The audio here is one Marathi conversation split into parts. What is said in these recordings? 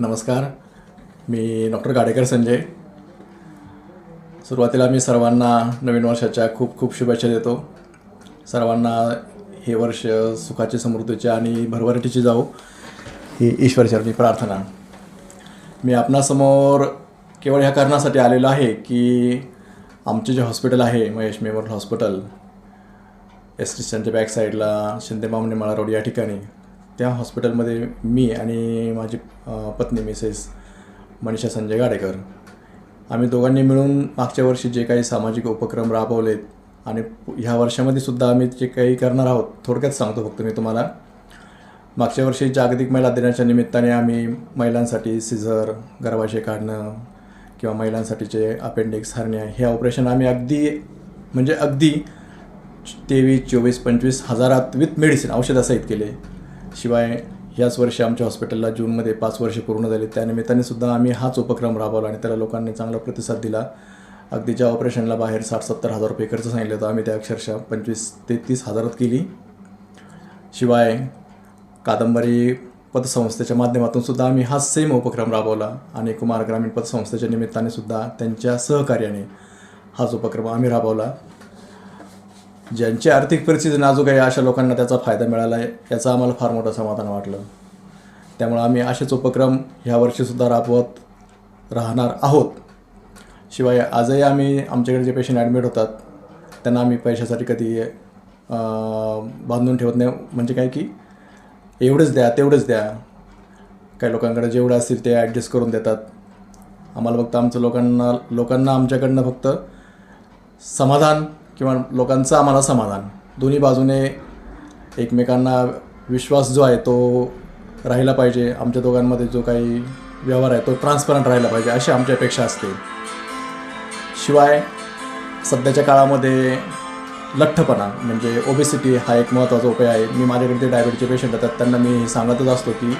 नमस्कार. मी डॉक्टर गाडेकर संजय. सुरुवातीला मी सर्वांना नवीन वर्षाच्या खूप खूप शुभेच्छा देतो. सर्वांना हे वर्ष सुखाची समृद्धीचे आणि भरभराटीची जाऊ ही ईश्वरचरणी प्रार्थना. मी आपणासमोर केवळ ह्या कारणासाठी आलेलो आहे की आमचे जे हॉस्पिटल आहे Mahesh memorial hospital S T स्टँडच्या back साईडला शिंदे मामने माळा रोड या ठिकाणी त्या हॉस्पिटलमध्ये मी आणि माझी पत्नी मिसेस मनीषा संजय गाडेकर आम्ही दोघांनी मिळून मागच्या वर्षी जे काही सामाजिक उपक्रम राबवलेत आणि ह्या वर्षामध्ये सुद्धा आम्ही जे काही करणार आहोत थोडक्यात सांगतो फक्त मी तुम्हाला. मागच्या वर्षी जागतिक महिला दिनाच्या निमित्ताने आम्ही महिलांसाठी सिझर गर्भाशय काढणं किंवा महिलांसाठीचे अपेंडिक्स हर्निया हे ऑपरेशन आम्ही अगदी म्हणजे अगदी तेवीस चोवीस पंचवीस हजारात विथ मेडिसिन औषधासहित केले. शिवाय ह्याच वर्षी आमच्या हॉस्पिटलला जूनमध्ये पाच वर्षे पूर्ण झाली. त्यानिमित्ताने सुद्धा आम्ही हाच उपक्रम राबवला आणि त्याला लोकांनी चांगला प्रतिसाद दिला. अगदी ज्या ऑपरेशनला बाहेर साठ सत्तर हजार रुपये खर्च सांगितलं होतं आम्ही त्या अक्षरशः पंचवीस ते तीस हजारात केली. शिवाय कादंबरी पतसंस्थेच्या माध्यमातून सुद्धा आम्ही हा सेम उपक्रम राबवला आणि कुमार ग्रामीण पतसंस्थेच्या निमित्ताने सुद्धा त्यांच्या सहकार्याने हाच उपक्रम आम्ही राबवला. ज्यांची आर्थिक परिस्थिती नाजूक आहे अशा लोकांना त्याचा फायदा मिळाला आहे याचं आम्हाला फार मोठं समाधान वाटलं. त्यामुळं आम्ही असेच उपक्रम ह्या वर्षीसुद्धा राबवत राहणार आहोत. शिवाय आजही आम्ही आमच्याकडे जे पेशंट ॲडमिट होतात त्यांना आम्ही पैशासाठी कधी बांधून ठेवत नाही. म्हणजे काय की एवढंच द्या तेवढंच द्या. काही लोकांकडे जेवढं असतील ते ॲडजस्ट करून देतात. आम्हाला फक्त आमचं लोकांना लोकांना आमच्याकडनं फक्त समाधान किंवा लोकांचं आम्हाला समाधान. दोन्ही बाजूने एकमेकांना विश्वास जो आहे तो राहिला पाहिजे. आमच्या दोघांमध्ये जो काही व्यवहार आहे तो ट्रान्सपरंट राहिला पाहिजे अशी आमची अपेक्षा असते. शिवाय सध्याच्या काळामध्ये लठ्ठपणा म्हणजे ओबेसिटी हा एक महत्त्वाचा उपाय आहे. मी माझ्याकडे जे डायबिटीचे पेशंट येतात त्यांना मी सांगतच असतो की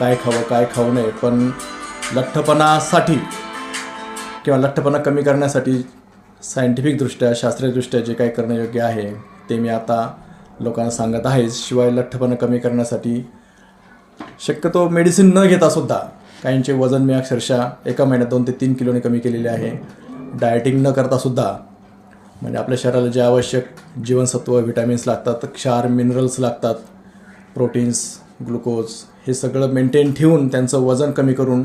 काय खावं काय खाऊ नये. पण लठ्ठपणासाठी किंवा लठ्ठपणा कमी करण्यासाठी सायंटिफिकदृष्ट्या शास्त्रीयदृष्ट्या जे काही करणं योग्य आहे ते मी आता लोकांना सांगत आहेच शिवाय लठ्ठपणा कमी करण्यासाठी शक्यतो मेडिसिन न घेता सुद्धा काहींचे वजन मी अक्षरशः एका महिन्यात दोन ते तीन किलोने कमी केलेले आहे. डायटिंग न करता सुद्धा म्हणजे आपल्या शरीराला जे आवश्यक जीवनसत्व व्हिटॅमिन्स लागतात क्षार मिनरल्स लागतात प्रोटीन्स ग्लुकोज हे सगळं मेंटेन ठेवून त्यांचं वजन कमी करून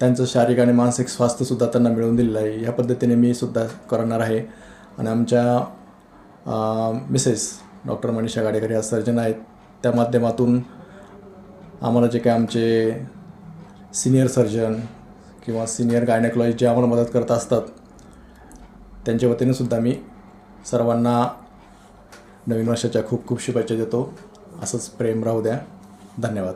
त्यांचं शारीरिक आणि मानसिक स्वास्थ्यसुद्धा त्यांना मिळवून दिलेलं आहे. ह्या पद्धतीने मी सुद्धा करणार आहे. आणि आमच्या मिसेस डॉक्टर मनीषा गाडेकर या सर्जन आहेत. त्या माध्यमातून आम्हाला जे काय आमचे सिनियर सर्जन किंवा सिनियर गायनेकॉलॉजिस्ट जे आम्हाला मदत करत असतात त्यांच्या वतीने सुद्धा मी सर्वांना नवीन वर्षाच्या खूप खूप शुभेच्छा देतो. असंच प्रेम राहू द्या. धन्यवाद.